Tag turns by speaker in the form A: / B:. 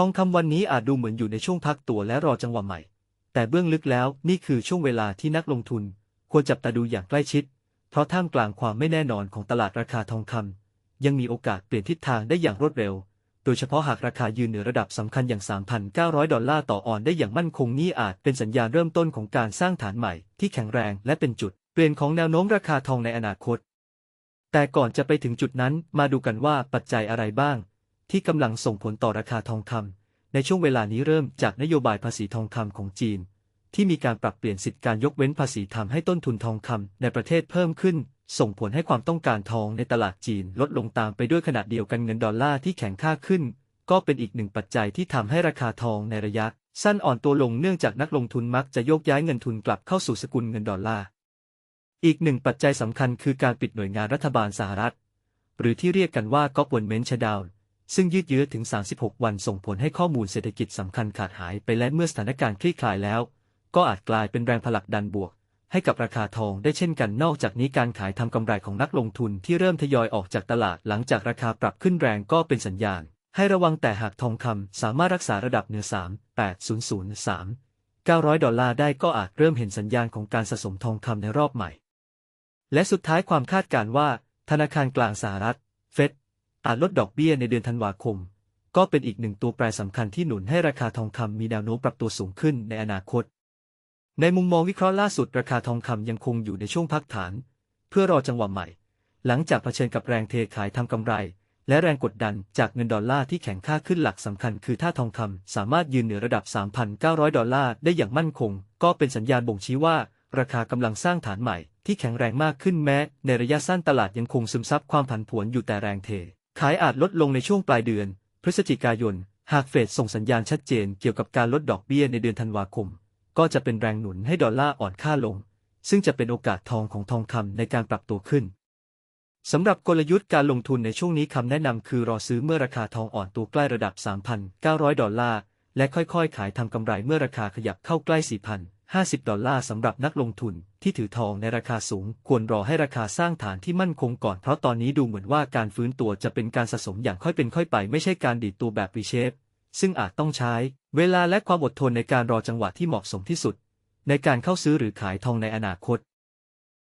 A: ทองคำวันนี้อาจดูเหมือนอยู่ในช่วงพักตัวและรอจังหวะใหม่ แต่เบื้องลึกแล้วนี่คือช่วงเวลาที่นักลงทุน ควรจับตาดูอย่างใกล้ชิด เพราะท่ามกลางความไม่แน่นอนของตลาดราคาทองคำยังมีโอกาสเปลี่ยนทิศทางได้อย่างรวดเร็ว โดยเฉพาะหากราคายืนเหนือระดับสำคัญอย่าง 3,900 ดอลลาร์ต่อออนได้อย่างมั่นคงนี่อาจเป็นสัญญาณเริ่มต้นของการสร้างฐานใหม่ที่แข็งแรงและเป็นจุด เปลี่ยนของแนวโน้มราคาทองในอนาคต แต่ก่อนจะไปถึงจุดนั้นมาดูกันว่าปัจจัยอะไรบ้าง ที่กำลังส่งผลต่อราคาทองคำในช่วงเวลานี้เริ่มจากนโยบายภาษีทองคำของจีน ที่มีการปรับเปลี่ยนสิทธิการยกเว้นภาษีทำให้ต้นทุนทองคำในประเทศเพิ่มขึ้น ส่งผลให้ความต้องการทองในตลาดจีนลดลงตามไปด้วยขณะเดียวกันเงินดอลลาร์ที่แข็งค่าขึ้น ก็เป็นอีกหนึ่งปัจจัยที่ทำให้ราคาทองในระยะ สั้นอ่อนตัวลงเนื่องจากนักลงทุนมักจะโยกย้ายเงินทุนกลับเข้าสู่สกุลเงินดอลลาร์อีกหนึ่งปัจจัยสำคัญคือการปิดหน่วยงานรัฐบาลสหรัฐ หรือที่เรียกกันว่า government shutdown ซึ่งยืดเยื้อถึง 36 วันส่งผลให้ข้อมูลเศรษฐกิจสำคัญขาดหายไปและเมื่อสถานการณ์คลี่คลายแล้ว ก็อาจกลายเป็นแรงผลักดันบวก ให้กับราคาทองได้เช่นกันนอกจากนี้การขายทำกำไรของนักลงทุนที่เริ่มทยอยออกจากตลาดหลังจากราคาปรับขึ้นแรงก็เป็นสัญญาณ ให้ระวังแต่หากทองคำสามารถรักษาระดับเหนือ 3 8 0 0 3 900 ดอลลาร์ได้ก็อาจเริ่มเห็นสัญญาณของการสะสมทองคำในรอบใหม่ และสุดท้ายความคาดการณ์ว่า ธนาคารกลางสหรัฐ อาจลดดอกเบี้ยในเดือนธันวาคม ก็เป็นอีกหนึ่งตัวแปรสำคัญที่หนุนให้ราคาทองคำมีแนวโน้มปรับตัวสูงขึ้นในอนาคต ในมุมมองวิเคราะห์ล่าสุดราคาทองคำยังคงอยู่ในช่วงพักฐาน เพื่อรอจังหวะใหม่ หลังจากเผชิญกับแรงเทขายทำกำไร และแรงกดดันจากเงินดอลลาร์ที่แข็งค่าขึ้นหลักสำคัญคือถ้าทองคำสามารถยืนเหนือระดับ 3,900 ดอลลาร์ได้อย่างมั่นคง ก็เป็นสัญญาณบ่งชี้ว่าราคากำลังสร้างฐานใหม่ที่แข็งแรงมากขึ้นแม้ ในระยะสั้นตลาดยังคงซึมซับความผันผวนอยู่แต่แรงเท ขายอาจลดลงในช่วงปลายเดือน พฤศจิกายน หากเฟดส่งสัญญาณชัดเจนเกี่ยวกับการลดดอกเบี้ยในเดือนธันวาคม ก็จะเป็นแรงหนุนให้ดอลลาร์อ่อนค่าลง ซึ่งจะเป็นโอกาสทองของทองคำในการปรับตัวขึ้นสำหรับกลยุทธ์การลงทุนในช่วงนี้คำแนะนำคือรอซื้อเมื่อราคาทองอ่อนตัวใกล้ระดับ 3,900 ดอลลาร์ และค่อยๆ ขายทำกำไรเมื่อราคาขยับเข้าใกล้ 4,000 50 ดอลลาร์สำหรับนักลงทุนที่ถือทองในราคาสูง ควรรอให้ราคาสร้างฐานที่มั่นคงก่อน เพราะตอนนี้ดูเหมือนว่าการฟื้นตัวจะเป็นการสะสมอย่างค่อยเป็นค่อยไป ไม่ใช่การดีดตัวแบบรีเชฟ ซึ่งอาจต้องใช้ เวลาและความอดทนในการรอจังหวะที่เหมาะสมที่สุด ในการเข้าซื้อหรือขายทองในอนาคต